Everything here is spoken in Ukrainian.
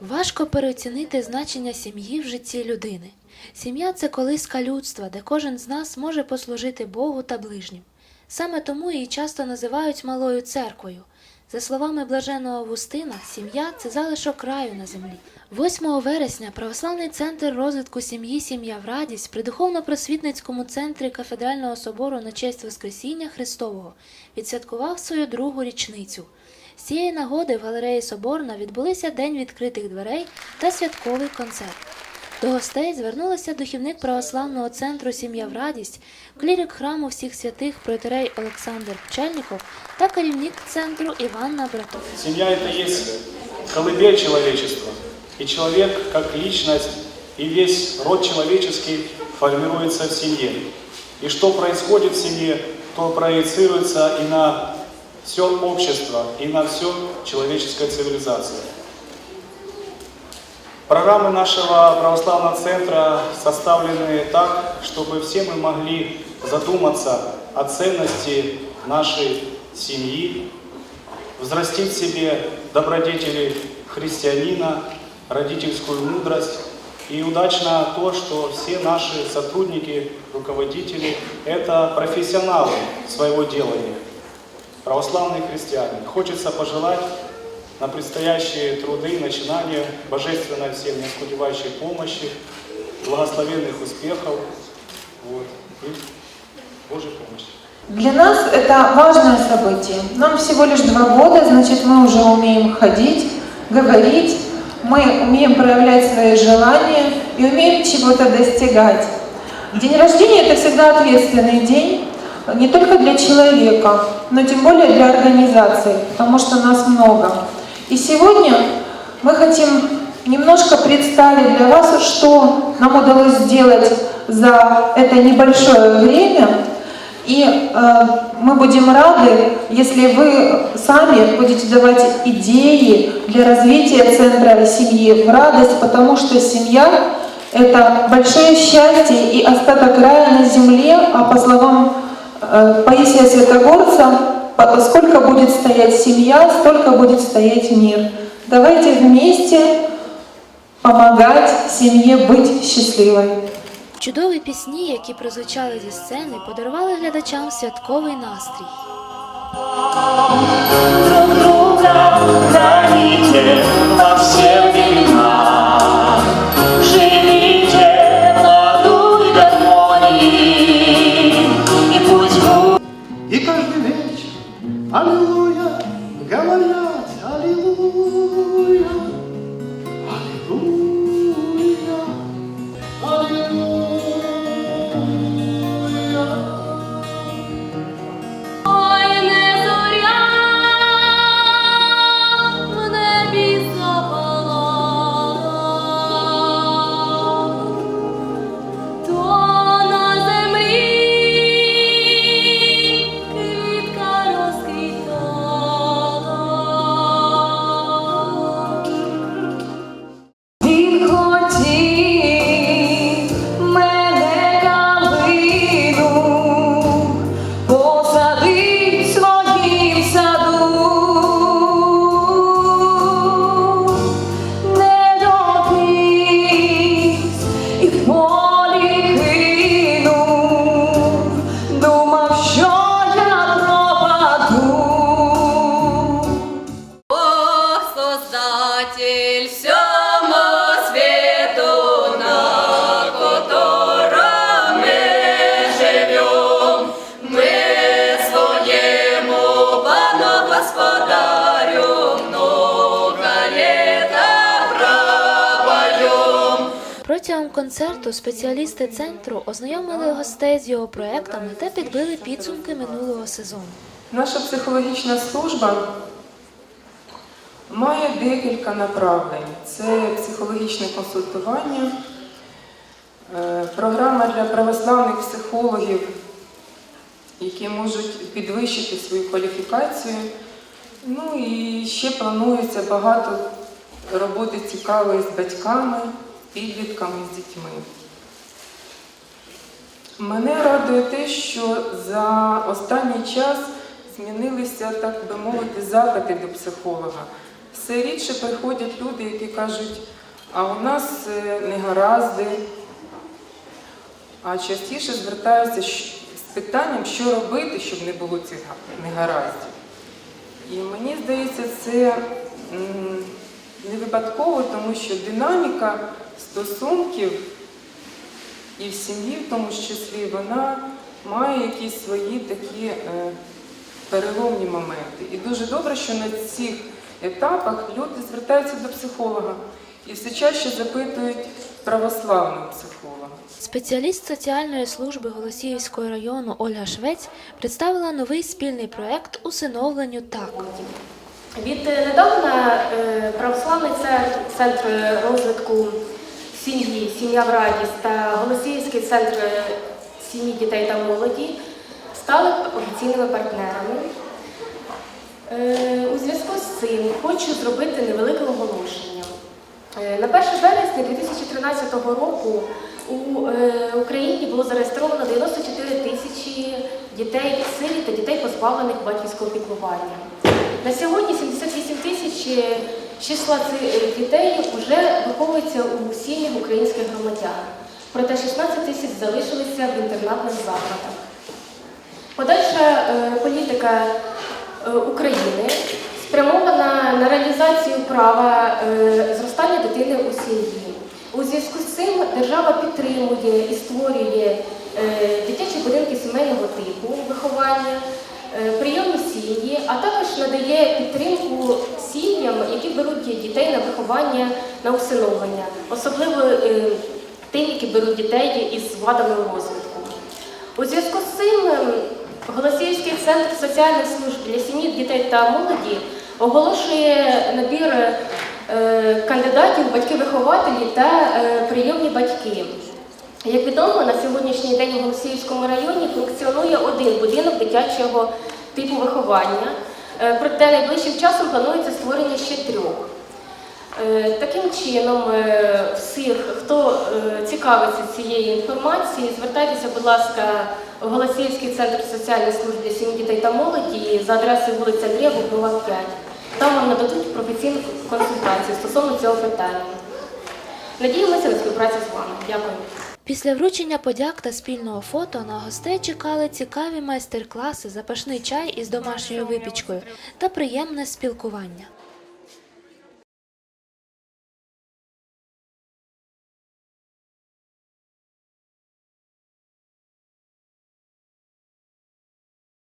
Важко переоцінити значення сім'ї в житті людини. Сім'я це колиска людства, де кожен з нас може послужити Богу та ближнім. Саме тому її часто називають малою церквою. За словами блаженого Августина, сім'я це залишок краю на землі. 8 вересня Православний центр розвитку сім'ї Сім'я в радість при духовно-просвітницькому центрі кафедрального собору на честь Воскресіння Христового відсвяткував свою другу річницю. З цієї нагоди в галереї Соборна відбулися День відкритих дверей та святковий концерт. До гостей звернулися духівник православного центру Сім'я в радість, клірик храму всіх святих протерей Олександр Пчельников та керівник центру Іванна Братов. Семья – это есть колыбель человечества. И человек, как личность, и весь род человеческий формируется в семье. И что происходит в семье, то проецируется и на все общество, и на всю человеческую цивилизацию. Программы нашего православного центра составлены так, чтобы все мы могли задуматься о ценности нашей семьи, взрастить в себе добродетели христианина, родительскую мудрость. И удачно то, что все наши сотрудники, руководители – это профессионалы своего делания, православные христиане. Хочется пожелать на предстоящие труды и начинания божественной всем неоскудевающей помощи, благословенных успехов вот, и Божьей помощи. Для нас это важное событие. Нам всего лишь два года, значит, мы уже умеем ходить, говорить, мы умеем проявлять свои желания и умеем чего-то достигать. День рождения – это всегда ответственный день, не только для человека, но тем более для организации, потому что нас много. И сегодня мы хотим немножко представить для вас, что нам удалось сделать за это небольшое время. И э, мы будем рады, если вы сами будете давать идеи для развития центра семьи в радость, потому что семья – это большое счастье и остаток рая на земле, а по словам э, Паисия Святогорца, по- сколько будет стоять семья, столько будет стоять мир. Давайте вместе помогать семье быть счастливой. Чудові пісні, які прозвучали зі сцени, подарували глядачам святковий настрій. друг друга храните во все И каждый вечер, аллилуйя, говорят, аллилуйя, концерту спеціалісти центру ознайомили гостей з його проектами та підбили підсумки минулого сезону. Наша психологічна служба має декілька направлень. Це психологічне консультування, е, програма для православних психологів, які можуть підвищити свою кваліфікацію. Ну і ще планується багато роботи цікавої з батьками, підлітками, з дітьми. Мене радує те, що за останній час змінилися, так би мовити, запити до психолога. все рідше приходять люди, які кажуть, а у нас е, негаразди, а частіше звертаються з питанням, що робити, щоб не було цих негараздів. І мені здається, це не випадково, тому що динаміка стосунків і в сім'ї, в тому числі, вона має якісь свої такі е, переломні моменти. І дуже добре, що на цих етапах люди звертаються до психолога і все чаще запитують православного психолога. Спеціаліст соціальної служби Голосіївського району Ольга Швець представила новий спільний проект усиновленню так. Віднедавна е, православний центр, центр розвитку сім'ї, сім'я в радість та Голосіївський центр сім'ї дітей та молоді стали офіційними партнерами. Е, У зв'язку з цим хочу зробити невелике оголошення. Е, На 1 вересня 2013 року у е, Україні було зареєстровано 94 тисячі дітей сиріт та дітей, позбавлених батьківського піклування. На сьогодні 78 тисяч е, числа цих дітей вже виховуються у сім'ях українських громадян. Проте 16 тисяч залишилися в інтернатних закладах. Подальша політика України спрямована на реалізацію права е, зростання дитини у сім'ї. У зв'язку з цим держава підтримує і створює е, дитячі будинки сімейного типу виховання, е, прийомні сім'ї, а також надає підтримку сім'ям, які беруть дітей на виховання на усиновлення, особливо тим, які беруть дітей із вадами розвитку. У зв'язку з цим Голосіївський центр соціальних служб для сім'ї, дітей та молоді оголошує набір е, кандидатів, батьки-вихователі та е, прийомні батьки. Як відомо, на сьогоднішній день у Голосіївському районі функціонує один будинок дитячого типу виховання. Е, Проте найближчим часом планується створення ще трьох. Таким чином, всіх, хто цікавиться цією інформацією, звертайтеся, будь ласка, в Голосіївський центр соціальних служб для сім'ї дітей та молоді за адресою вулиця Андрія Бубнова, 5. Там вам нададуть професійну консультацію стосовно цього питання. Надіємося на співпрацю з вами. Дякую. Після вручення подяк та спільного фото на гостей чекали цікаві майстер-класи, запашний чай із домашньою випічкою та приємне спілкування.